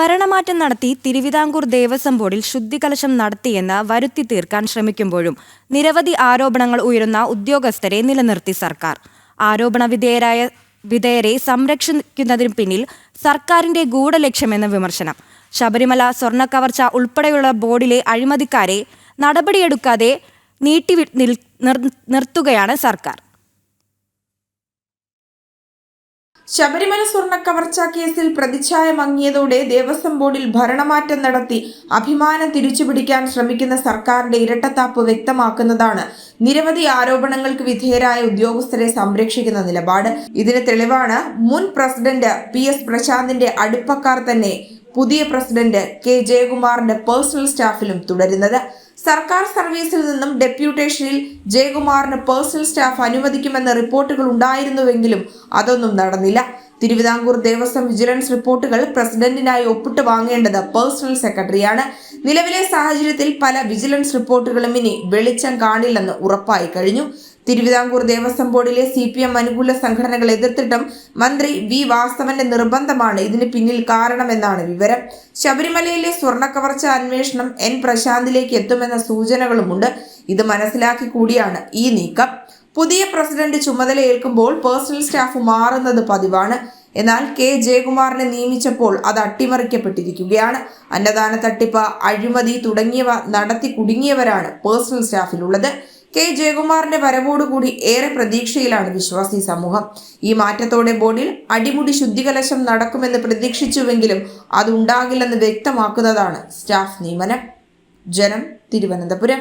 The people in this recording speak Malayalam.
ഭരണമാറ്റം നടത്തി തിരുവിതാംകൂർ ദേവസ്വം ബോർഡിൽ ശുദ്ധികലശം നടത്തിയെന്ന് വരുത്തി തീർക്കാൻ ശ്രമിക്കുമ്പോഴും നിരവധി ആരോപണങ്ങൾ ഉയരുന്ന ഉദ്യോഗസ്ഥരെ നിലനിർത്തി സർക്കാർ. ആരോപണ വിധേയരായ വിധേയരെ സംരക്ഷിക്കുന്നതിന് പിന്നിൽ സർക്കാരിന്റെ ഗൂഢലക്ഷ്യമെന്ന വിമർശനം. ശബരിമല സ്വർണക്കവർച്ച ഉൾപ്പെടെയുള്ള ബോർഡിലെ അഴിമതിക്കാരെ നടപടിയെടുക്കാതെ നീട്ടി നിർത്തുകയാണ് സർക്കാർ. ശബരിമല സ്വർണ കവർച്ചാ കേസിൽ പ്രതിച്ഛായ മങ്ങിയതോടെ ദേവസ്വം ബോർഡിൽ ഭരണമാറ്റം നടത്തി അഭിമാനം തിരിച്ചുപിടിക്കാൻ ശ്രമിക്കുന്ന സർക്കാരിന്റെ ഇരട്ടത്താപ്പ് വ്യക്തമാക്കുന്നതാണ്. നിരവധി ആരോപണങ്ങൾക്ക് വിധേയരായ ഉദ്യോഗസ്ഥരെ സംരക്ഷിക്കുന്ന നിലപാട്. ഇതിന് തെളിവാണ് മുൻ പ്രസിഡന്റ് പി എസ് പ്രശാന്തിന്റെ അടുപ്പക്കാർ തന്നെ പുതിയ പ്രസിഡന്റ് കെ ജയകുമാറിന്റെ പേഴ്സണൽ സ്റ്റാഫിലും തുടരുന്നത്. സർക്കാർ സർവീസിൽ നിന്നും ഡെപ്യൂട്ടേഷനിൽ ജയകുമാറിന് പേഴ്സണൽ സ്റ്റാഫ് അനുവദിക്കുമെന്ന റിപ്പോർട്ടുകൾ ഉണ്ടായിരുന്നുവെങ്കിലും അതൊന്നും നടന്നില്ല. തിരുവിതാംകൂർ ദേവസ്വം വിജിലൻസ് റിപ്പോർട്ടുകൾ പ്രസിഡന്റിനായി ഒപ്പിട്ട് വാങ്ങേണ്ടത് പേഴ്സണൽ സെക്രട്ടറിയാണ്. നിലവിലെ സാഹചര്യത്തിൽ പല വിജിലൻസ് റിപ്പോർട്ടുകളും ഇനി വെളിച്ചം കാണില്ലെന്ന് ഉറപ്പായി കഴിഞ്ഞു. തിരുവിതാംകൂർ ദേവസ്വം ബോർഡിലെ സി പി എം അനുകൂല സംഘടനകൾ എതിർത്തിട്ടും മന്ത്രി വി വാസ്തവന്റെ നിർബന്ധമാണ് ഇതിന് പിന്നിൽ കാരണമെന്നാണ് വിവരം. ശബരിമലയിലെ സ്വർണ കവർച്ച അന്വേഷണം എൻ പ്രശാന്തിലേക്ക് എത്തുമെന്ന സൂചനകളുമുണ്ട്. ഇത് മനസ്സിലാക്കി കൂടിയാണ് ഈ നീക്കം. പുതിയ പ്രസിഡന്റ് ചുമതലയേൽക്കുമ്പോൾ പേഴ്സണൽ സ്റ്റാഫ് മാറുന്നത് പതിവാണ്. എന്നാൽ കെ ജയകുമാറിനെ നിയമിച്ചപ്പോൾ അത് അട്ടിമറിക്കപ്പെട്ടിരിക്കുകയാണ്. അന്നദാന തട്ടിപ്പ് അഴിമതി തുടങ്ങിയവ നടത്തി കുടുങ്ങിയവരാണ് പേഴ്സണൽ സ്റ്റാഫിലുള്ളത്. കെ ജയകുമാറിന്റെ വരവോടുകൂടി ഏറെ പ്രതീക്ഷയിലാണ് വിശ്വാസി സമൂഹം. ഈ മാറ്റത്തോടെ ബോർഡിൽ അടിമുടി ശുദ്ധികലശം നടക്കുമെന്ന് പ്രതീക്ഷിച്ചുവെങ്കിലും അതുണ്ടാകില്ലെന്ന് വ്യക്തമാക്കുന്നതാണ് സ്റ്റാഫ് നിയമനം. ജനം തിരുവനന്തപുരം.